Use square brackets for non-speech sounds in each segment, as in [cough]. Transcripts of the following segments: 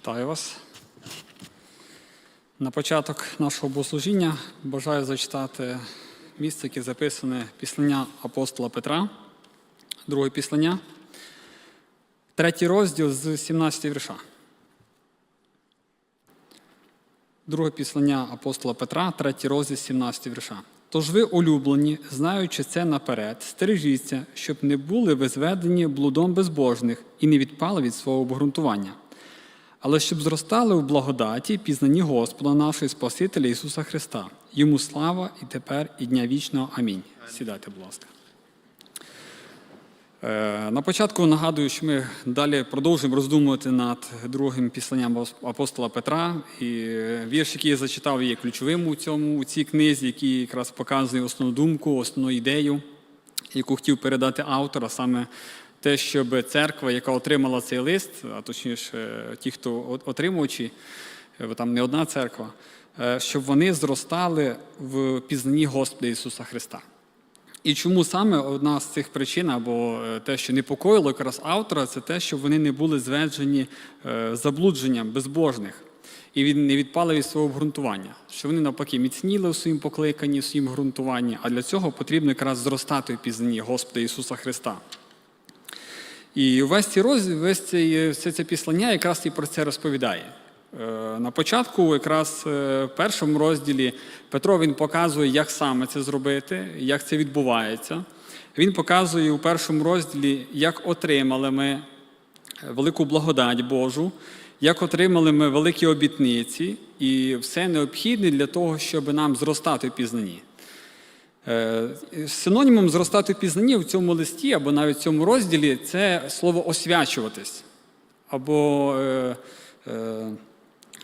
Вітаю вас. На початок нашого богослужіння бажаю зачитати місце, яке записане післання апостола Петра, друге післання, третій розділ з 17 вірша. Друге післання апостола Петра, третій розділ з 17 вірша. Тож ви, улюблені, знаючи це наперед, стережіться, щоб не були ви зведені блудом безбожних і не відпали від свого обґрунтування, але щоб зростали у благодаті, пізнанні Господа нашого і Спасителя Ісуса Христа. Йому слава і тепер, і дня вічного. Амінь. Сідайте, будь ласка. Е, На початку нагадую, що ми далі продовжуємо роздумувати над другим післанням апостола Петра. І е, вірш, який я зачитав, є ключовим у цьому у цій книзі, який якраз показує основну думку, основну ідею, яку хотів передати автор, а саме те, щоб церква, яка отримала цей лист, а точніше, ті, хто отримувачі, е, бо там не одна церква, е, щоб вони зростали в пізнанні Господа Ісуса Христа. І чому саме одна з цих причин, або е, те, що непокоїло якраз автора, це те, що вони не були зведені е, заблудженням безбожних і від- не відпали від свого обґрунтування, що вони навпаки міцніли у своїм покликанні, у своїм ґрунтуванні, а для цього потрібно якраз зростати в пізнанні Господа Ісуса Христа. І весь цей роз, весь цей, все це післання якраз і про це розповідає. Е, На початку, якраз е, в першому розділі, Петро він показує, як саме це зробити, як це відбувається. Він показує у першому розділі, як отримали ми велику благодать Божу, як отримали ми великі обітниці і все необхідне для того, щоб нам зростати в пізнанні. Е, Синонімом зростати в пізнанні в цьому листі або навіть в цьому розділі це слово освячуватись, або е, е,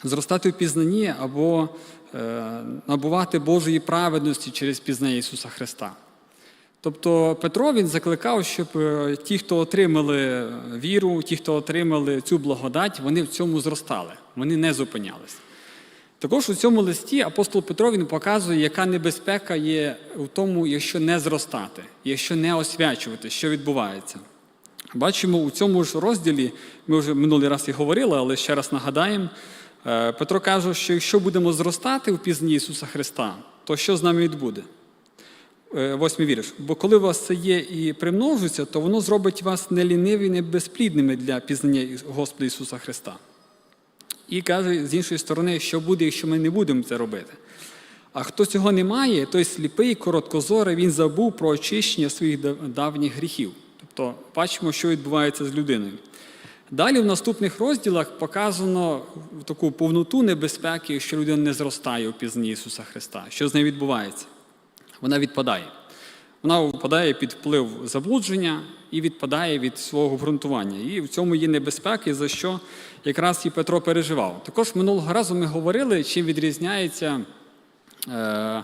зростати в пізнанні, або е, набувати Божої праведності через пізнання Ісуса Христа. Тобто Петро він закликав, щоб е, ті, хто отримали віру, ті, хто отримали цю благодать, вони в цьому зростали, вони не зупинялись. Також у цьому листі апостол Петро він показує, яка небезпека є у тому, якщо не зростати, якщо не освячувати, що відбувається. Бачимо у цьому ж розділі, ми вже минулий раз і говорили, але ще раз нагадаємо. е, Петро каже, що якщо будемо зростати в пізні Ісуса Христа, то що з нами відбуде? Е, Восьмий вірш. Бо коли у вас це є і примножується, то воно зробить вас не ліниві, не безплідними для пізнання Господа Ісуса Христа. І каже, з іншої сторони, що буде, якщо ми не будемо це робити. А хто цього не має, той сліпий, короткозорий, він забув про очищення своїх давніх гріхів. Тобто бачимо, що відбувається з людиною. Далі в наступних розділах показано таку повноту небезпеки, що людина не зростає у пізнанні Ісуса Христа. Що з нею відбувається? Вона відпадає. Вона впадає під вплив заблудження і відпадає від свого обґрунтування. І в цьому є небезпеки, за що якраз і Петро переживав. Також минулого разу ми говорили, чим відрізняється е,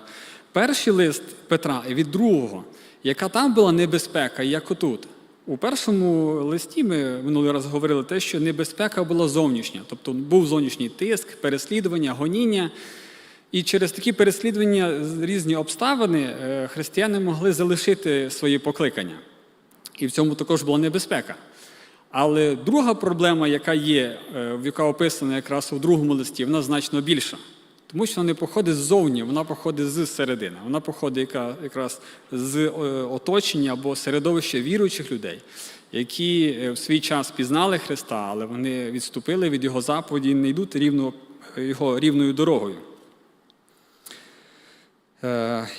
перший лист Петра від другого, яка там була небезпека, як отут. У першому листі ми минулий раз говорили те, що небезпека була зовнішня, тобто був зовнішній тиск, переслідування, гоніння. І через такі переслідування різні обставини е, християни могли залишити свої покликання. І в цьому також була небезпека. Але друга проблема, яка є, е, яка описана якраз у другому листі, вона значно більша. Тому що вона не походить ззовні, вона походить з середини. Вона походить якраз з е, оточення або середовища віруючих людей, які е, в свій час пізнали Христа, але вони відступили від Його заповіді і не йдуть рівно, його рівною дорогою.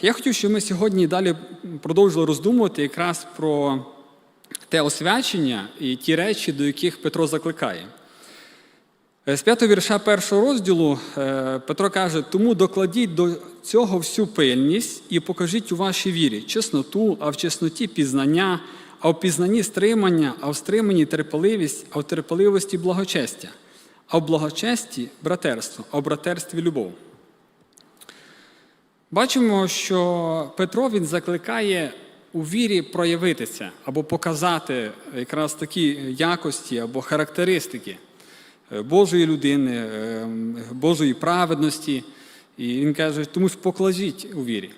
Я хотів, щоб ми сьогодні далі продовжили роздумувати якраз про те освячення і ті речі, до яких Петро закликає. Е, З п'ятого вірша першого розділу е, Петро каже: тому докладіть до цього всю пильність і покажіть у вашій вірі чесноту, а в чесноті пізнання, а в пізнанні стримання, а в стриманні терпеливість, а в терпеливості благочестя, а в благочесті братерство, а в братерстві любов. Бачимо, що Петро він закликає у вірі проявитися або показати якраз такі якості або характеристики е, Божої людини, е, Божої праведності. І він каже, тому ж покладіть у вірі.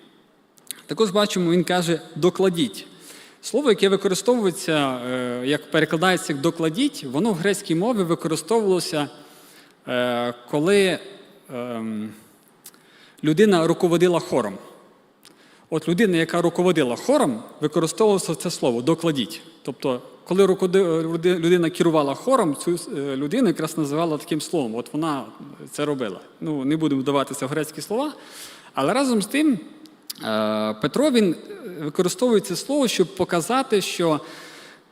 Також бачимо, він каже, докладіть. Слово, яке використовується, е, як перекладається як докладіть, воно в грецькій мові використовувалося коли ем, людина руководила хором. От людина, яка руководила хором, використовувалося це слово докладіть. Тобто, коли людина керувала хором, цю е, людину якраз називала таким словом. От вона це робила. Ну, не будемо вдаватися в грецькі слова, але разом з тим е, Петро він використовує це слово, щоб показати, що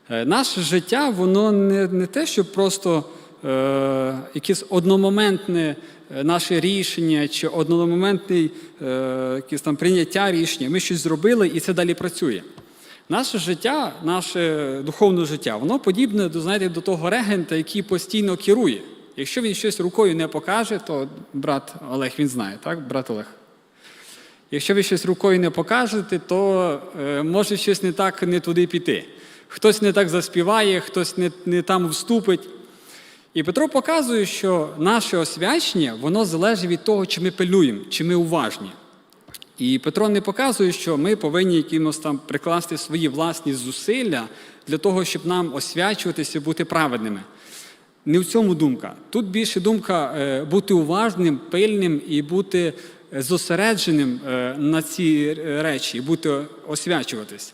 е, наше життя, воно не, не те, що просто е, якесь одномоментне е, наше рішення чи одномоментне е, якесь там прийняття рішення. Ми щось зробили і це далі працює. Наше життя, наше духовне життя, воно подібне до, знаєте, до того регента, який постійно керує. Якщо він щось рукою не покаже, то брат Олег він знає, так? Брат Олег. Якщо ви щось рукою не покажете, то е, може щось не так не туди піти. Хтось не так заспіває, хтось не, не там вступить. І Петро показує, що наше освячення воно залежить від того, чи ми пильнуємо, чи ми уважні. І Петро не показує, що ми повинні якимось там прикласти свої власні зусилля для того, щоб нам освячуватися бути праведними. Не в цьому думка. Тут більше думка е, бути уважним, пильним і бути е, зосередженим е, на ці речі, бути освячуватись.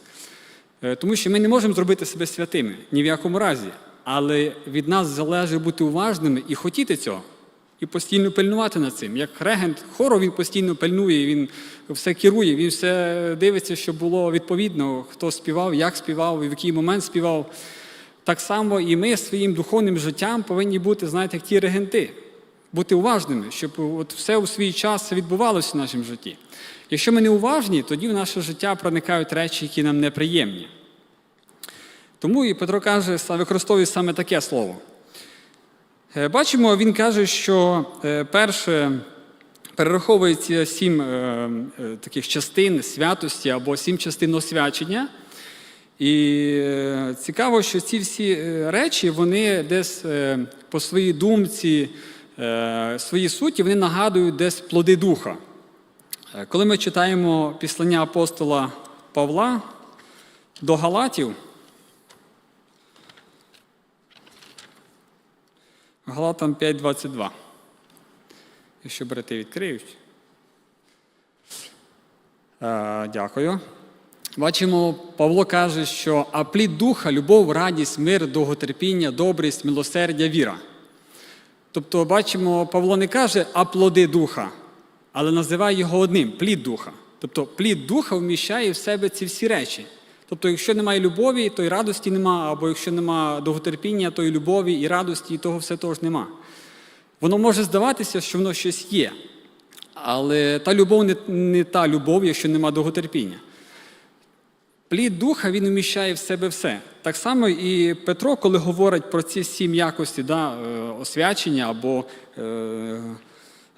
Тому що ми не можемо зробити себе святими ні в якому разі. Але від нас залежить бути уважними і хотіти цього, і постійно пильнувати над цим. Як регент хору він постійно пильнує, він все керує, він все дивиться, щоб було відповідно, хто співав, як співав, і в який момент співав. Так само і ми своїм духовним життям повинні бути, знаєте, як ті регенти, бути уважними, щоб от все у свій час відбувалося в нашому житті. Якщо ми не уважні, тоді в наше життя проникають речі, які нам неприємні. Тому і Петро каже, використовує саме таке слово. Е, Бачимо, він каже, що е, перше перераховується сім е, таких частин святості або сім частин освячення. І цікаво, що ці всі речі, вони десь по своїй думці, своїй суті, вони нагадують десь плоди духа. Коли ми читаємо післання апостола Павла до Галатів, Галатам 5.22. Якщо брати відкриють. Е, Дякую. Бачимо, Павло каже, що а плід духа, любов, радість, мир, довготерпіння, добрість, милосердя, віра. Тобто, бачимо, Павло не каже, а плоди духа, але називає його одним плід духа. Тобто плід духа вміщає в себе ці всі речі. Тобто, якщо немає любові, то й радості нема, або якщо немає довготерпіння, то й любові, і радості, і того все того ж нема. Воно може здаватися, що воно щось є. Але та любов не, не та любов, якщо нема довготерпіння. Плід духа він вміщає в себе все. Так само і Петро, коли говорить про ці сім якості да, е, освячення або е,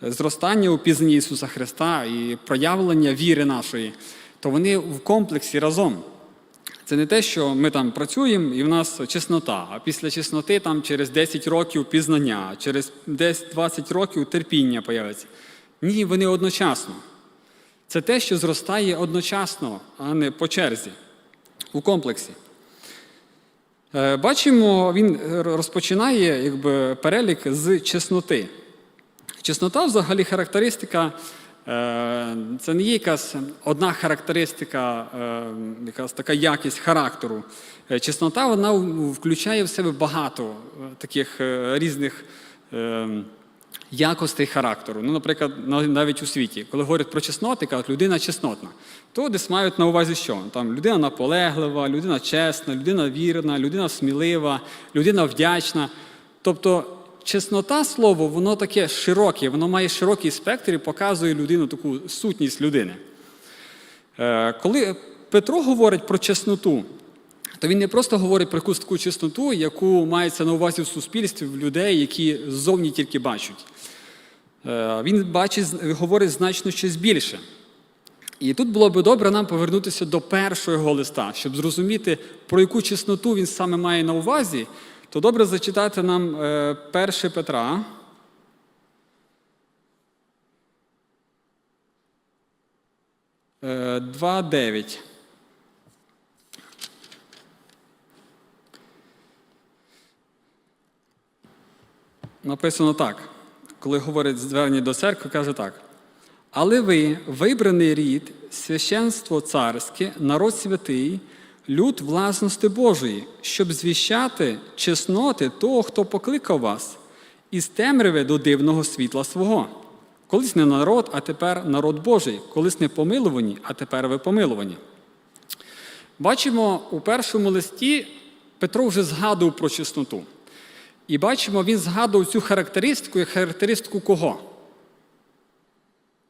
зростання у пізнанні Ісуса Христа і проявлення віри нашої, то вони в комплексі разом. Це не те, що ми там працюємо і в нас чеснота, а після чесноти там через 10 років пізнання, через 10-20 років терпіння появиться. Ні, вони одночасно. Це те, що зростає одночасно, а не по черзі, у комплексі. Е, Бачимо, він розпочинає якби, перелік з чесноти. Чеснота взагалі характеристика, це не є якась одна характеристика, е, якась така якість характеру. Е, Чеснота вона включає в себе багато е, таких е, різних. е, якостей характеру. Ну, наприклад, навіть у світі, коли говорять про чесноти, кажуть, людина чеснотна, то десь мають на увазі що? Там людина наполеглива, людина чесна, людина вірна, людина смілива, людина вдячна. Тобто чеснота слово, воно таке широке, воно має широкий спектр і показує людину таку сутність людини. Е, Коли Петро говорить про чесноту, то він не просто говорить про якусь таку чесноту, яку мається на увазі в суспільстві в людей, які ззовні тільки бачать. Е, Він бачить, говорить значно щось більше. І тут було би добре нам повернутися до першого його листа, щоб зрозуміти, про яку чесноту він саме має на увазі, то добре зачитати нам 1 Петра. Е, 2.9. Написано так. коли говорить звернення до церкви, каже так. Але ви, вибраний рід, священство царське, народ святий, люд власності Божої, щоб звіщати чесноти того, хто покликав вас, із темряви до дивного світла свого. Колись не народ, а тепер народ Божий, колись не помилувані, а тепер ви помилувані. Бачимо у першому листі Петро вже згадував про чесноту. І бачимо, він згадував цю характеристику як характеристику кого?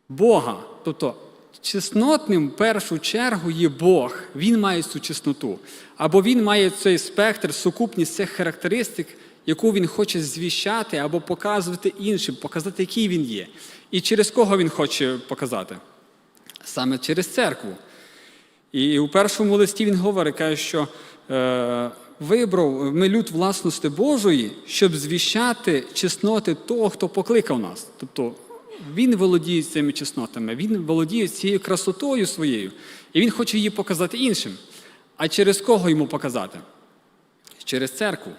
Бога. Тобто чеснотним в першу чергу є Бог. Він має цю чесноту. Або він має цей спектр, сукупність цих характеристик, яку він хоче звіщати або показувати іншим, показати, який він є. І через кого він хоче показати? Саме через церкву. І у першому листі він говорить, каже, що е, вибрав ми люд власності Божої, щоб звіщати чесноти того, хто покликав нас. Тобто він володіє цими чеснотами, він володіє цією красотою своєю, і він хоче її показати іншим. А через кого йому показати? Через церкву.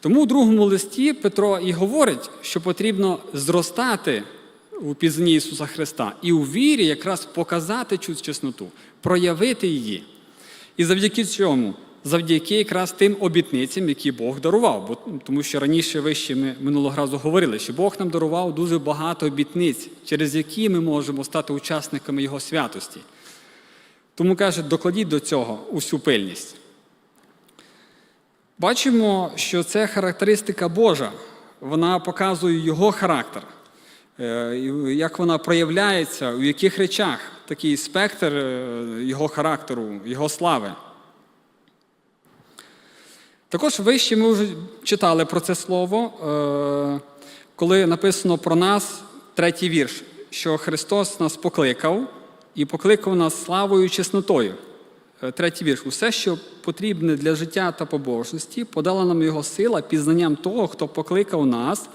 Тому у другому листі Петро і говорить, що потрібно зростати у пізнанні Ісуса Христа і у вірі якраз показати цю чесноту, проявити її. І завдяки цьому, завдяки якраз тим обітницям, які Бог дарував. Бо, тому що раніше вище ми минулого разу говорили, що Бог нам дарував дуже багато обітниць, через які ми можемо стати учасниками Його святості. Тому каже, докладіть до цього усю пильність. Бачимо, що це характеристика Божа. Вона показує його характер, е, як вона проявляється, у яких речах такий спектр е, його характеру, його слави. Також вище ми вже читали про це слово, е, коли написано про нас третій вірш, що Христос нас покликав і покликав нас славою і чеснотою. Е, Третій вірш. Усе, що потрібне для життя та побожності, подала нам його сила пізнанням того, хто покликав нас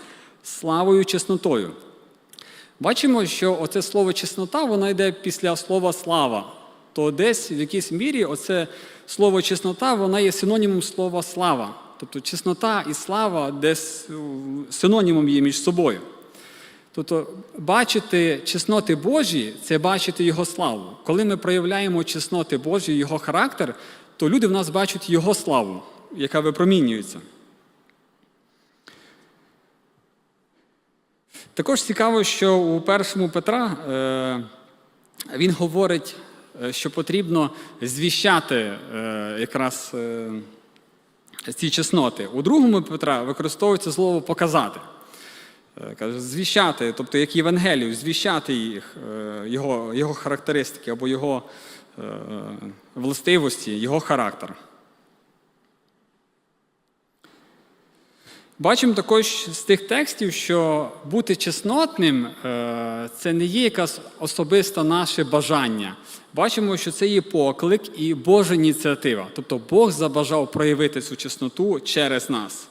славою і чеснотою. Бачимо, що оце слово чеснота, воно йде після слова слава. То десь в якійсь мірі оце слово чеснота, воно є синонімом слова слава. Тобто чеснота і слава десь синонімом є між собою. Тобто бачити чесноти Божі це бачити Його славу. Коли ми проявляємо чесноти Божі, Його характер, то люди в нас бачать Його славу, яка випромінюється. Також цікаво, що у першому Петра е, він говорить, е, що потрібно звіщати е, якраз е, ці чесноти. У другому Петра використовується слово показати. Е, Каже, звіщати, тобто як Євангелію, звіщати їх, е, його, його характеристики або його е, властивості, його характер. Бачимо також з тих текстів, що бути чеснотним е, це не є якась особисте наше бажання. Бачимо, що це є поклик і Божа ініціатива. Тобто Бог забажав проявити цю чесноту через нас.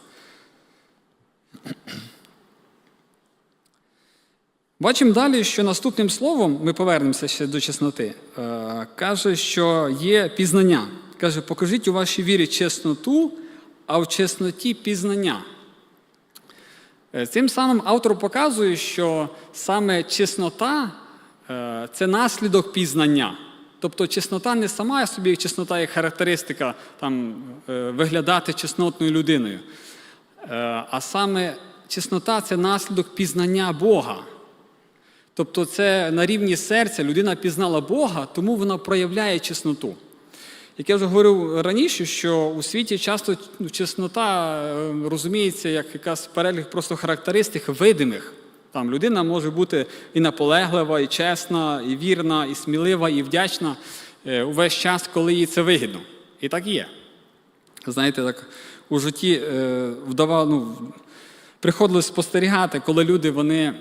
Бачимо далі, що наступним словом, ми повернемося ще до чесноти, е, каже, що є пізнання. Каже, покажіть у вашій вірі чесноту, а в чесноті пізнання. Е, Цим самим автор показує, що саме чеснота е, це наслідок пізнання. Тобто чеснота не сама собі чеснота як характеристика там, е, виглядати чеснотною людиною. А саме чеснота це наслідок пізнання Бога. Тобто, це на рівні серця людина пізнала Бога, тому вона проявляє чесноту. Як я вже говорив раніше, що у світі часто ну, чеснота е, розуміється як якась перелік просто характеристик видимих. Там людина може бути і наполеглива, і чесна, і вірна, і смілива, і вдячна е, увесь час, коли їй це вигідно. І так є. Знаєте, так у житті е, вдава, ну, приходилось спостерігати, коли люди вони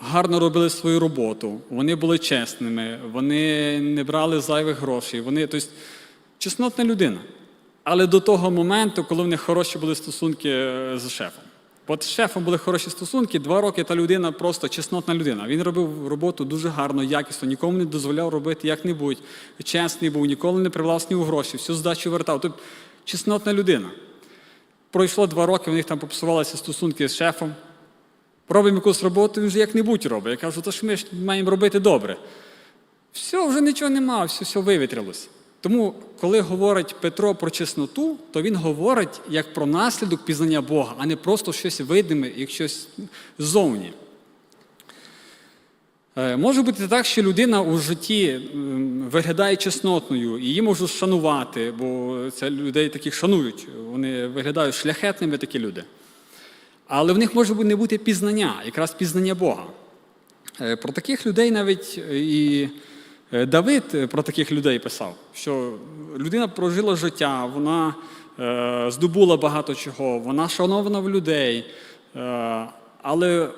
гарно робили свою роботу, вони були чесними, вони не брали зайвих грошей, вони, тобто, чеснотна людина. Але до того моменту, коли в них хороші були стосунки е, з шефом. От з шефом були хороші стосунки, два роки та людина просто чеснотна людина. Він робив роботу дуже гарно, якісно, нікому не дозволяв робити як-небудь. Чесний був, ніколи не привласнював гроші, всю здачу вертав. Тобто чеснотна людина. Пройшло два роки, в них там попсувалися стосунки з шефом. робимо якусь роботу, він вже як-небудь робить. Я кажу, то ж ми ж маємо робити добре. Все, вже нічого нема, все, все вивітрилось. Тому, коли говорить Петро про чесноту, то він говорить як про наслідок пізнання Бога, а не просто щось видиме, як щось ззовні. Е, Може бути так, що людина у житті виглядає чеснотною, і її можуть шанувати, бо це людей таких шанують. Вони виглядають шляхетними такі люди. Але в них може не бути пізнання, якраз пізнання Бога. Е, Про таких людей навіть е, і Давид е, про таких людей писав, що людина прожила життя, вона е, здобула багато чого, вона шанована в людей, е, але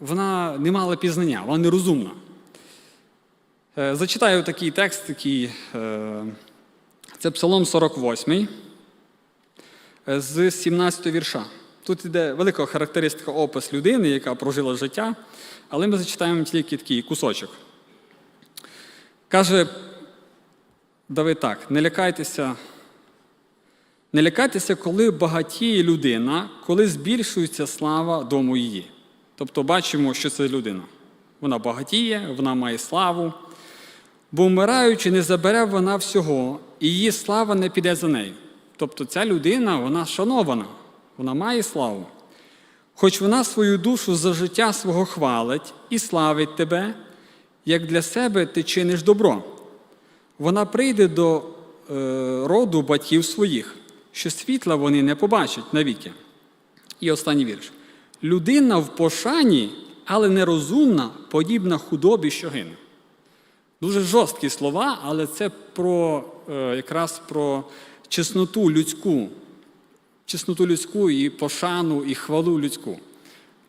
вона не мала пізнання, вона нерозумна. Е, Зачитаю такий текст, такий, е, це Псалом 48 е, з 17 вірша. Тут йде велика характеристика опис людини, яка прожила життя, але ми зачитаємо тільки такий кусочок. Каже Давид так: не лякайтеся, не лякайтеся, коли багатіє людина, коли збільшується слава дому її. Тобто бачимо, що це людина. Вона багатіє, вона має славу, бо вмираючи, не забере вона всього, і її слава не піде за нею. Тобто ця людина, вона шанована, вона має славу. Хоч вона свою душу за життя свого хвалить і славить тебе, як для себе ти чиниш добро. Вона прийде до е, роду батьків своїх, що світла вони не побачать навіки. І останній вірш. Людина в пошані, але нерозумна, подібна худобі, що гине. Дуже жорсткі слова, але це про, е, якраз про чесноту людську, чесноту людську і пошану, і хвалу людську.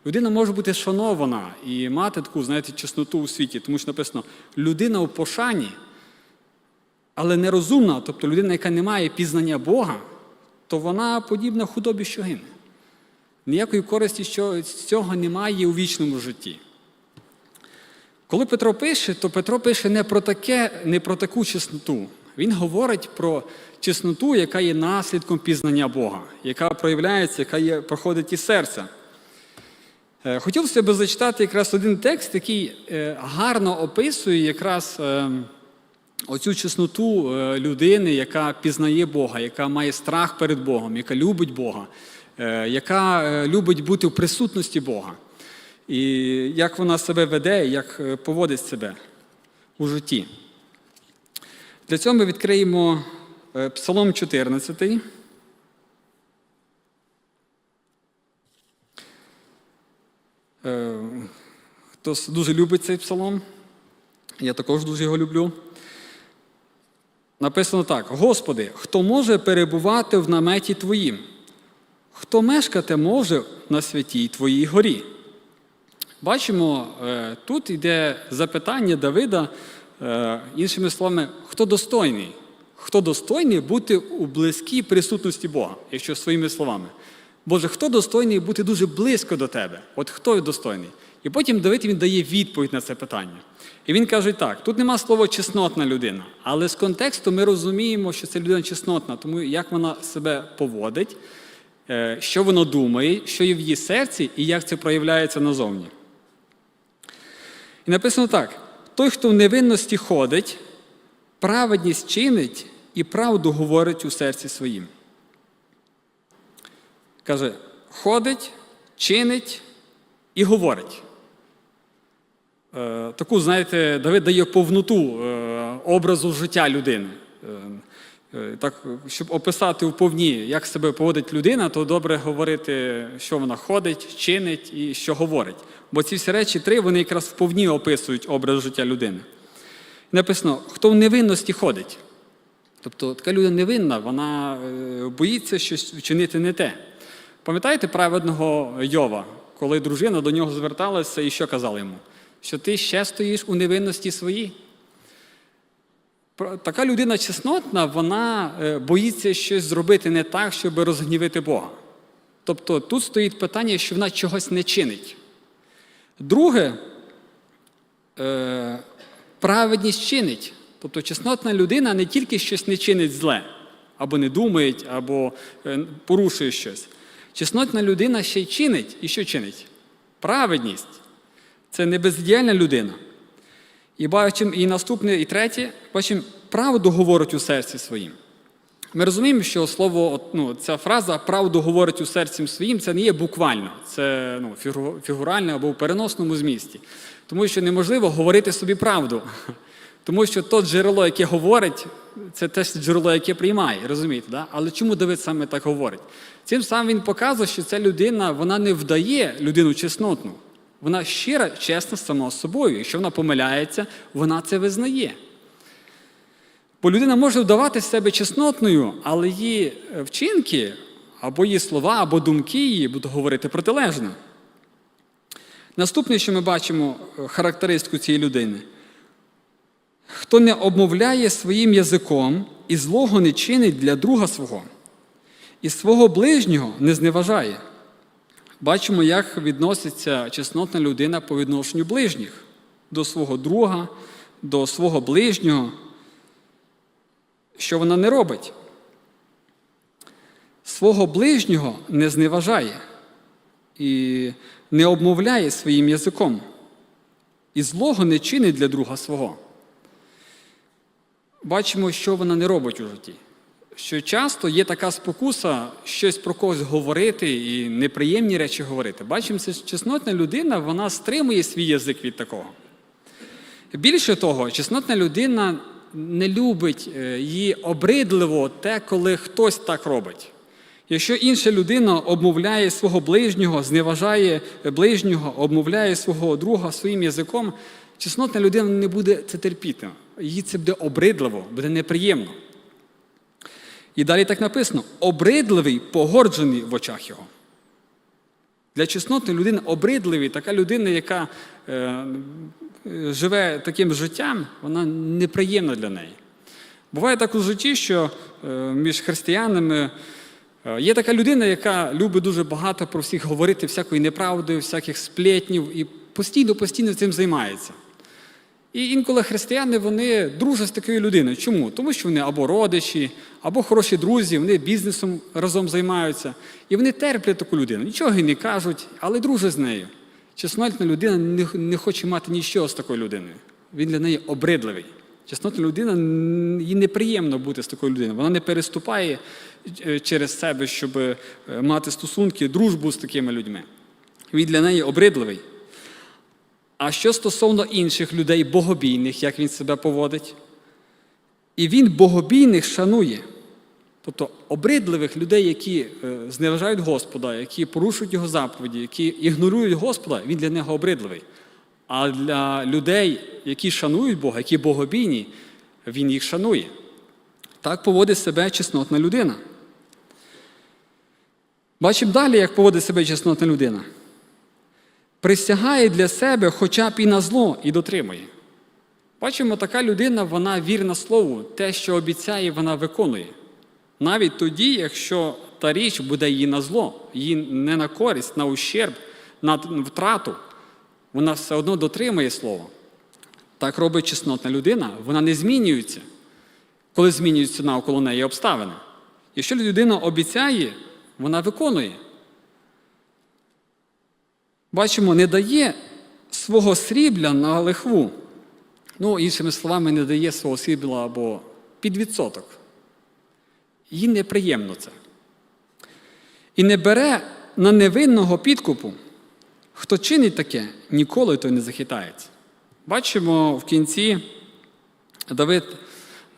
Людина може бути шанована і мати таку, знаєте, чесноту у світі, тому що написано, людина в пошані, але нерозумна, тобто людина, яка не має пізнання Бога, то вона подібна худобі, що гине. Ніякої користі що з цього немає у вічному житті. Коли Петро пише, то Петро пише не про таке, не про таку чесноту. Він говорить про чесноту, яка є наслідком пізнання Бога, яка проявляється, яка є, проходить із серця. Е, Хотілося б зачитати якраз один текст, який е, гарно описує якраз е, оцю чесноту людини, яка пізнає Бога, яка має страх перед Богом, яка любить Бога, яка любить бути в присутності Бога. І як вона себе веде, як поводить себе у житті. Для цього ми відкриємо Псалом 14. Хтось дуже любить цей псалом, я також дуже його люблю. Написано так: Господи, хто може перебувати в наметі Твоїм? Хто мешкати може на святій Твоїй горі? Бачимо, е, тут йде запитання Давида, е, іншими словами, хто достойний? Хто достойний бути у близькій присутності Бога, якщо своїми словами. Боже, хто достойний бути дуже близько до тебе? От хто достойний? І потім Давид він дає відповідь на це питання. І він каже так: тут нема слова чеснотна людина, але з контексту ми розуміємо, що це людина чеснотна, тому як вона себе поводить, е, що вона думає, що є в її серці і як це проявляється назовні. І написано так: той, хто в невинності ходить, праведність чинить і правду говорить у серці своїм. Каже, ходить, чинить і говорить. Е, таку, знаєте, Давид дає повноту е, образу життя людини. Е, так, щоб описати вповні, як себе поводить людина, то добре говорити, що вона ходить, чинить і що говорить. Бо ці всі речі три вони якраз вповні описують образ життя людини. Написано, хто в невинності ходить. Тобто така людина невинна, вона боїться щось вчинити не те. Пам'ятаєте праведного Йова, коли дружина до нього зверталася і що казала йому? Що ти ще стоїш у невинності своїй? Така людина чеснотна, вона е, боїться щось зробити не так, щоб розгнівити Бога. Тобто тут стоїть питання, що вона чогось не чинить. Друге, е, праведність чинить. Тобто чеснотна людина не тільки щось не чинить зле, або не думає, або е, порушує щось. Чеснотна людина ще й чинить. І що чинить? Праведність це не бездіяльна людина. І бачимо, і наступне, і третє, бачимо, правду говорить у серці своїм. Ми розуміємо, що слово, ну, ця фраза правду говорить у серці своїм, це не є буквально, це ну, фігурально або в переносному змісті. Тому що неможливо говорити собі правду. [laughs] Тому що то джерело, яке говорить, це теж джерело, яке приймає, розумієте? Да? Але чому Давид саме так говорить? Цим самим він показує, що ця людина вона не вдає людину чеснотну. Вона щира, чесна сама з собою. Якщо вона помиляється, вона це визнає. Бо людина може вдавати себе чеснотною, але її е, вчинки, або її слова, або думки її будуть говорити протилежно. Наступне, що ми бачимо е, характеристику цієї людини, хто не обмовляє своїм язиком і злого не чинить для друга свого, і свого ближнього не зневажає. Бачимо, як відноситься чеснотна людина по відношенню ближніх до свого друга, до свого ближнього що вона не робить. Свого ближнього не зневажає і не обмовляє своїм язиком, і злого не чинить для друга свого. Бачимо, що вона не робить у житті. Що часто є така спокуса щось про когось говорити і неприємні речі говорити. Бачимо, це чеснотна людина, вона стримує свій язик від такого. Більше того, чеснотна людина не любить е, її обридливо те, коли хтось так робить. Якщо інша людина обмовляє свого ближнього, зневажає ближнього, обмовляє свого друга своїм язиком, чеснотна людина не буде це терпіти. Їй це буде обридливо, буде неприємно. І далі так написано: обридливий, погорджений в очах його. Для чеснотної людини обридливий, така людина, яка е, е, живе таким життям, вона неприємна для неї. Буває так у житті, що е, між християнами е, є така людина, яка любить дуже багато про всіх говорити, всякої неправди, всяких сплетнів, і постійно-постійно цим займається. І інколи християни вони дружать з такою людиною. Чому? Тому що вони або родичі, або хороші друзі, вони бізнесом разом займаються. І вони терплять таку людину. Нічого їй не кажуть, але дружать з нею. Чеснотна людина не, не хоче мати нічого з такою людиною. Він для неї обридливий. Чеснотна людина їй неприємно бути з такою людиною. Вона не переступає е, через себе, щоб е, мати стосунки, дружбу з такими людьми. Він для неї обридливий. А що стосовно інших людей, богобійних, як він себе поводить? І він богобійних шанує. Тобто обридливих людей, які е, зневажають Господа, які порушують його заповіді, які ігнорують Господа, він для нього обридливий. А для людей, які шанують Бога, які богобійні, він їх шанує. Так поводить себе чеснотна людина. Бачимо далі, як поводить себе чеснотна людина присягає для себе хоча б і на зло, і дотримує. Бачимо, така людина, вона вірна слову, те, що обіцяє, вона виконує. Навіть тоді, якщо та річ буде їй на зло, їй не на користь, на ущерб, на втрату, вона все одно дотримує слово. Так робить чеснотна людина, вона не змінюється, коли змінюються навколо неї обставини. Якщо людина обіцяє, вона виконує. Бачимо, не дає свого срібля на лихву. Ну, іншими словами, не дає свого срібла або під відсоток. Їй неприємно це. І не бере на невинного підкупу. Хто чинить таке, ніколи той не захитається. Бачимо в кінці Давид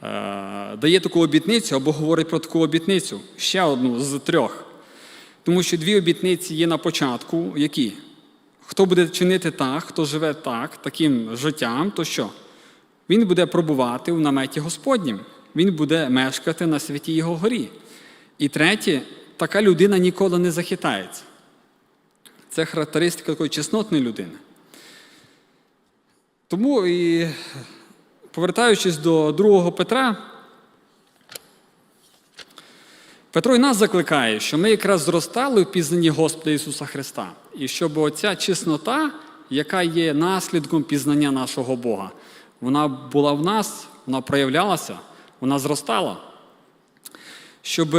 е, дає таку обітницю або говорить про таку обітницю, ще одну з трьох. Тому що дві обітниці є на початку, які? Хто буде чинити так, хто живе так, таким життям, то що? Він буде пробувати в наметі Господнім, він буде мешкати на святій його горі. І третє, така людина ніколи не захитається. Це характеристика такої чеснотної людини. Тому і повертаючись до другого Петра, Петро і нас закликає, що ми якраз зростали в пізнанні Господа Ісуса Христа. І щоб оця чеснота, яка є наслідком пізнання нашого Бога, вона була в нас, вона проявлялася, вона зростала. Щоб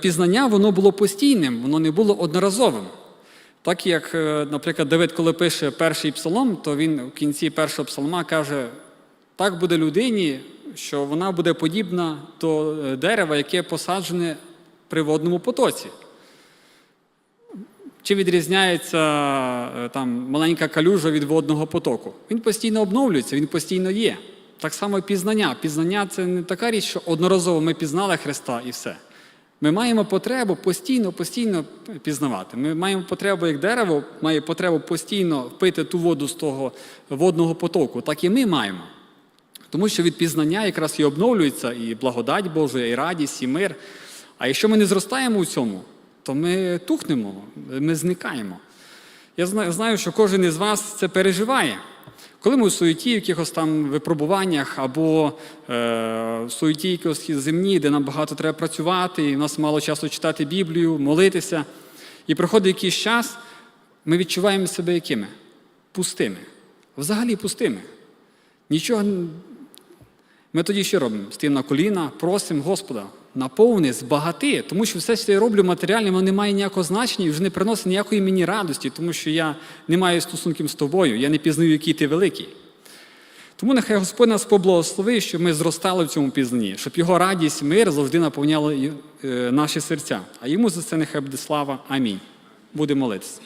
пізнання воно було постійним, воно не було одноразовим. Так як, е, наприклад, Давид, коли пише перший псалом, то він в кінці першого псалма каже: так буде людині, що вона буде подібна до е, дерева, яке посаджене при водному потоці. Чи відрізняється е, там маленька калюжа від водного потоку? Він постійно обновлюється, він постійно є. Так само і пізнання. Пізнання це не така річ, що одноразово ми пізнали Христа і все. Ми маємо потребу постійно, постійно пізнавати. Ми маємо потребу, як дерево, має потребу постійно пити ту воду з того водного потоку. Так і ми маємо. Тому що від пізнання якраз і обновлюється і благодать Божа, і радість, і мир. А якщо ми не зростаємо у цьому, то ми тухнемо, ми зникаємо. Я знаю, що кожен із вас це переживає. Коли ми у суеті, в якихось там випробуваннях або е, в суеті якихось земні, де нам багато треба працювати, і в нас мало часу читати Біблію, молитися, і проходить якийсь час, ми відчуваємо себе якими? Пустими. Взагалі пустими. Нічого. Ми тоді що робимо? Стоїмо на коліна, просимо Господа, наповни, збагати, тому що все, що я роблю матеріальне, воно не має ніякого значення і вже не приносить ніякої мені радості, тому що я не маю стосунків з тобою, я не пізнаю, який ти великий. Тому нехай Господь нас поблагословить, щоб ми зростали в цьому пізнанні, щоб його радість, мир завжди наповняли е, наші серця. А йому за це нехай буде слава. Амінь. Будемо молитися.